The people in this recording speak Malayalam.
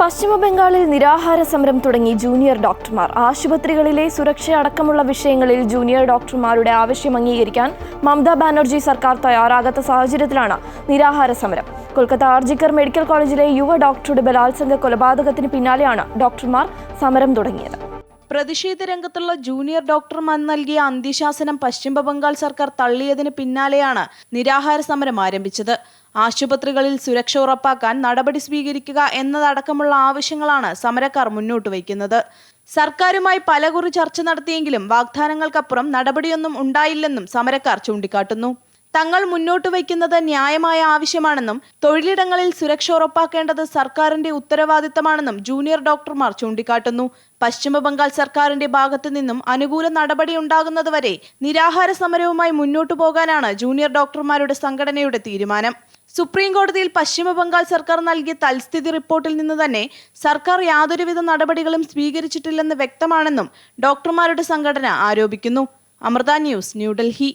പശ്ചിമ ബംഗാളിൽ നിരാഹാര സമരം തുടങ്ങി ജൂനിയർ ഡോക്ടർമാർ. ആശുപത്രികളിലെ സുരക്ഷ അടക്കമുള്ള വിഷയങ്ങളിൽ ജൂനിയർ ഡോക്ടർമാരുടെ ആവശ്യം അംഗീകരിക്കാൻ മമതാ ബാനർജി സർക്കാർ തയ്യാറാകാത്ത സാഹചര്യത്തിലാണ് നിരാഹാര സമരം. കൊൽക്കത്ത ആർജിക്കർ മെഡിക്കൽ കോളേജിലെ യുവ ഡോക്ടറുടെ ബലാത്സംഗ കൊലപാതകത്തിന് പിന്നാലെയാണ് ഡോക്ടർമാർ സമരം തുടങ്ങിയത്. പ്രതിഷേധ രംഗത്തുള്ള ജൂനിയർ ഡോക്ടർമാർ നൽകിയ അന്ത്യശാസനം പശ്ചിമ ബംഗാൾ സർക്കാർ തള്ളിയതിന് പിന്നാലെയാണ് നിരാഹാര സമരം ആരംഭിച്ചത്. ആശുപത്രികളിൽ സുരക്ഷ ഉറപ്പാക്കാൻ നടപടി സ്വീകരിക്കുക എന്നതടക്കമുള്ള ആവശ്യങ്ങളാണ് സമരക്കാർ മുന്നോട്ട് വയ്ക്കുന്നത്. സർക്കാരുമായി പലകുറി ചർച്ച നടത്തിയെങ്കിലും വാഗ്ദാനങ്ങൾക്കപ്പുറം നടപടിയൊന്നും ഉണ്ടായില്ലെന്നും സമരക്കാർ ചൂണ്ടിക്കാട്ടുന്നു. തങ്ങൾ മുന്നോട്ട് വയ്ക്കുന്നത് ന്യായമായ ആവശ്യമാണെന്നും തൊഴിലിടങ്ങളിൽ സുരക്ഷ ഉറപ്പാക്കേണ്ടത് സർക്കാരിന്റെ ഉത്തരവാദിത്തമാണെന്നും ജൂനിയർ ഡോക്ടർമാർ ചൂണ്ടിക്കാട്ടുന്നു. പശ്ചിമ ബംഗാൾ സർക്കാരിന്റെ ഭാഗത്തു നിന്നും അനുകൂല നടപടി ഉണ്ടാകുന്നതുവരെ നിരാഹാര സമരവുമായി മുന്നോട്ടു പോകാനാണ് ജൂനിയർ ഡോക്ടർമാരുടെ സംഘടനയുടെ തീരുമാനം. സുപ്രീം കോടതിയിൽ പശ്ചിമ ബംഗാൾ സർക്കാർ നൽകിയ തൽസ്ഥിതി റിപ്പോർട്ടിൽ നിന്ന് തന്നെ സർക്കാർ യാതൊരുവിധ നടപടികളും സ്വീകരിച്ചിട്ടില്ലെന്ന് വ്യക്തമാണെന്നും ഡോക്ടർമാരുടെ സംഘടന ആരോപിക്കുന്നു. അമൃത ന്യൂസ് ന്യൂഡൽഹി.